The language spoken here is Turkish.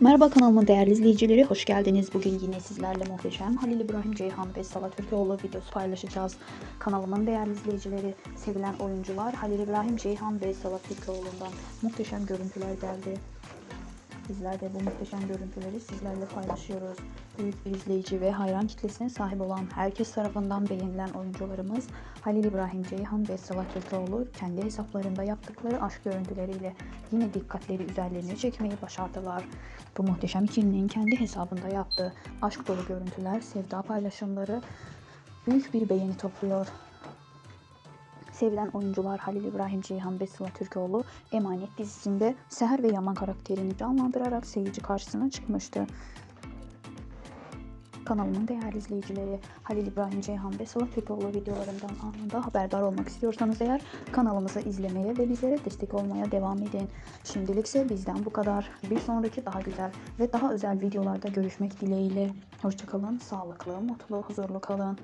Merhaba kanalımın değerli izleyicileri, hoş geldiniz. Bugün yine sizlerle muhteşem Halil İbrahim Ceyhan ve Sala Türkoğlu videosu paylaşacağız. Kanalımın değerli izleyicileri, sevilen oyuncular Halil İbrahim Ceyhan ve Sala Türkoğlu'ndan muhteşem görüntüler geldi. Bizler de bu muhteşem görüntüleri sizlerle paylaşıyoruz. Büyük izleyici ve hayran kitlesine sahip olan herkes tarafından beğenilen oyuncularımız Halil İbrahim Ceyhan ve Sıla Türkoğlu kendi hesaplarında yaptıkları aşk görüntüleriyle yine dikkatleri üzerlerine çekmeyi başardılar. Bu muhteşem ikilinin kendi hesabında yaptığı aşk dolu görüntüler, sevda paylaşımları büyük bir beğeni topluyor. Sevilen oyuncular Halil İbrahim Ceyhan ve Sıla Türkoğlu Emanet dizisinde Seher ve Yaman karakterini canlandırarak seyirci karşısına çıkmıştı. Kanalımın değerli izleyicileri Halil İbrahim Ceyhan ve Sıla Türkoğlu videolarımdan anında haberdar olmak istiyorsanız eğer kanalımızı izlemeye ve bizlere destek olmaya devam edin. Şimdilikse bizden bu kadar. Bir sonraki daha güzel ve daha özel videolarda görüşmek dileğiyle. Hoşçakalın, sağlıklı, mutlu, huzurlu kalın.